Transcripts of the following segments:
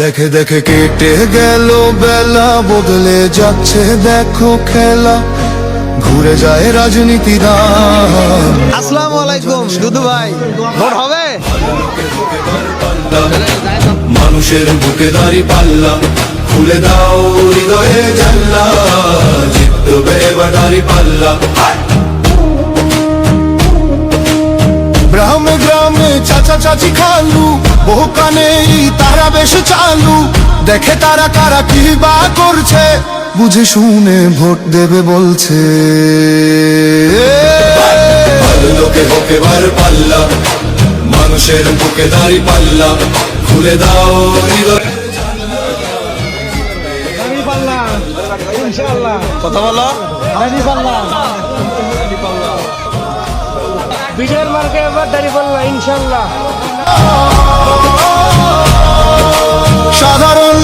দেখে দেখে কেটে গেল বেলা বদলে যাচ্ছে দেখো খেলা। ঘুরে যায় রাজনীতি আসসালামু আলাইকুম দুদু ভাই ভোট হবে? মানুষের বুকে দাঁড়ি পাল্লা খুলে দাও হৃদয়ে জানলা। জিতবে এবার দাঁড়ি পাল্লা চাচা খালু বহু কানে তারা বেশ চালু। দেখে তারা কারা কি বা করছে বুঝে শুনে ভোট দেবে বলছে। লোকে হোক এবার পাল্লা মানুষের বুকে দাঁড়ি পাল্লা খুলে দাও কথা বলো। বিজয়ের মার্কে এবার দাঁড়িয়ে পড়ল ইনশাল্লাহ। সাধারণ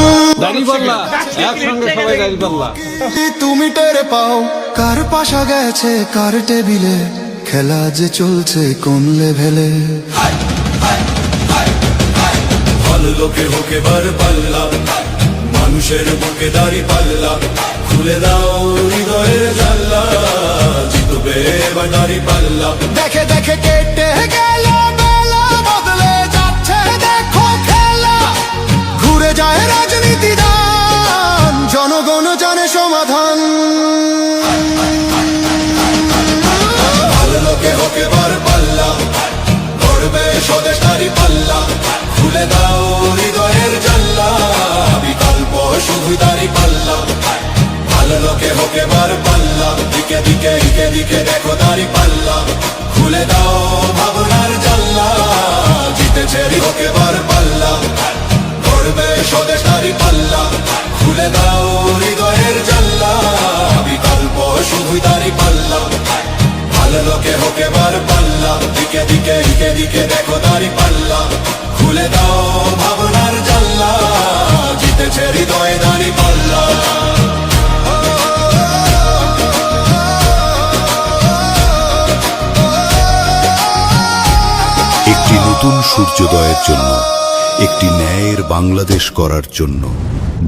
তুমি টেরে পাও কার পাশা গেছে কার টেবিলে খেলা যে চলছে কোন লেভেলে? ভালো লোকে হোকে বার পাল্লা মানুষের বুকে দাড়ি পাল্লা খুলে দাও হৃদয়ের জাল্লা জিতবে এবার দাড়ি পাল্লা। দেখে দেখে কেটে গেল বেলা বদলে যাচ্ছে। দেখো খেলা, ঘুরে যায় রাজনীতি হোকে পাল্লা। দিকে দিকে দিকে দিকে দেখো দাড়ি পাল্লা। খুলে দাও ভাবনার জাল্লা জিতেছে হোকে বার পাল্লা। করবে স্বদেশ দাড়ি পাল্লা। খুলে দাও হৃদয়ের জাল্লা বিকল্প শুধু দাড়ি পাল্লা। ভালো লোকে হোকে বার পাল্লা। দিকে দিকে দিকে দিকে দেখো দাড়ি পাল্লা। সূর্যোদয়ের জন্য একটি ন্যায়ের বাংলাদেশ করার জন্য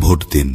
ভোট দিন।